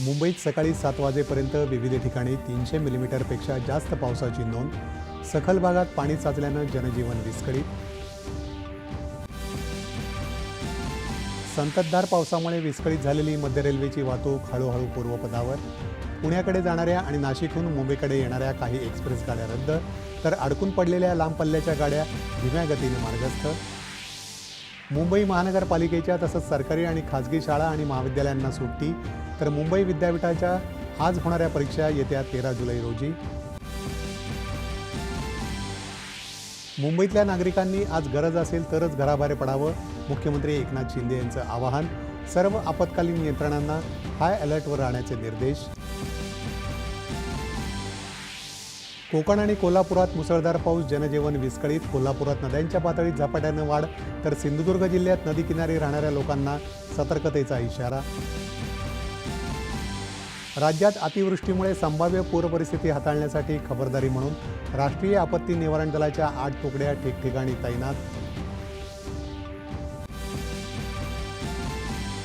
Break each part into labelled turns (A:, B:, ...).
A: मुंबईत सकाळी सात वाजेपर्यंत विविध ठिकाणी तीनशे मिलीमीटरपेक्षा जास्त पावसाची नोंद. सखल भागात पाणी साचल्यानं जनजीवन विस्कळीत. संततधार पावसामुळे विस्कळीत झालेली मध्य रेल्वेची वाहतूक हळूहळू पूर्वपदावर. पुण्याकडे जाणाऱ्या आणि नाशिकहून मुंबईकडे येणाऱ्या काही एक्सप्रेस गाड्या रद्द तर अडकून पडलेल्या लांब पल्ल्याच्या गाड्या धीम्या गतीने मार्गस्थ. मुंबई महानगरपालिकेच्या तसंच सरकारी आणि खाजगी शाळा आणि महाविद्यालयांना सुट्टी. तर मुंबई विद्यापीठाच्या आज होणाऱ्या परीक्षा येत्या तेरा जुलै रोजी. मुंबईतल्या नागरिकांनी आज गरज असेल तरच घराबाहेर पडावं मुख्यमंत्री एकनाथ शिंदे यांचं आवाहन. सर्व आपत्कालीन यंत्रणांना हाय अलर्टवर राहण्याचे निर्देश. कोकण आणि कोल्हापुरात मुसळधार पाऊस जनजीवन विस्कळीत. कोल्हापुरात नद्यांच्या पातळीत झपाट्यानं वाढ तर सिंधुदुर्ग जिल्ह्यात नदी किनारी राहणाऱ्या लोकांना सतर्कतेचा इशारा. राज्यात अतिवृष्टीमुळे संभाव्य पूर परिस्थिती हाताळण्यासाठी खबरदारी म्हणून राष्ट्रीय आपत्ती निवारण दलाच्या आठ तुकड्या ठिकठिकाणी तैनात.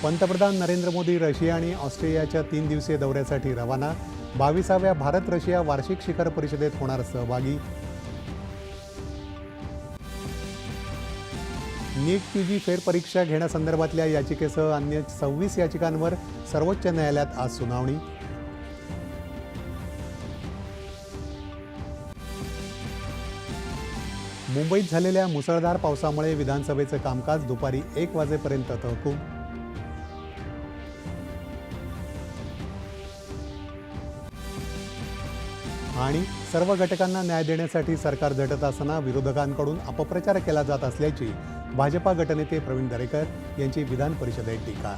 A: पंतप्रधान नरेंद्र मोदी रशिया आणि ऑस्ट्रेलियाच्या तीन दिवसीय दौऱ्यासाठी रवाना. बावीसाव्या भारत रशिया वार्षिक शिखर परिषदेत होणार सहभागी. नीट पीजी फेरपरीक्षा घेण्यासंदर्भातल्या याचिकेसह अन्य सव्वीस याचिकांवर सर्वोच्च न्यायालयात आज सुनावणी. मुंबईत झालेल्या मुसळधार पावसामुळे विधानसभेचं कामकाज दुपारी एक वाजेपर्यंत तहकूब आणि सर्व घटकांना न्याय देण्यासाठी सरकार झटत असताना विरोधकांकडून अपप्रचार केला जात असल्याची भाजपा गटनेते प्रवीण दरेकर यांची विधान परिषदेत टीका.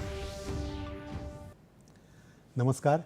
A: नमस्कार.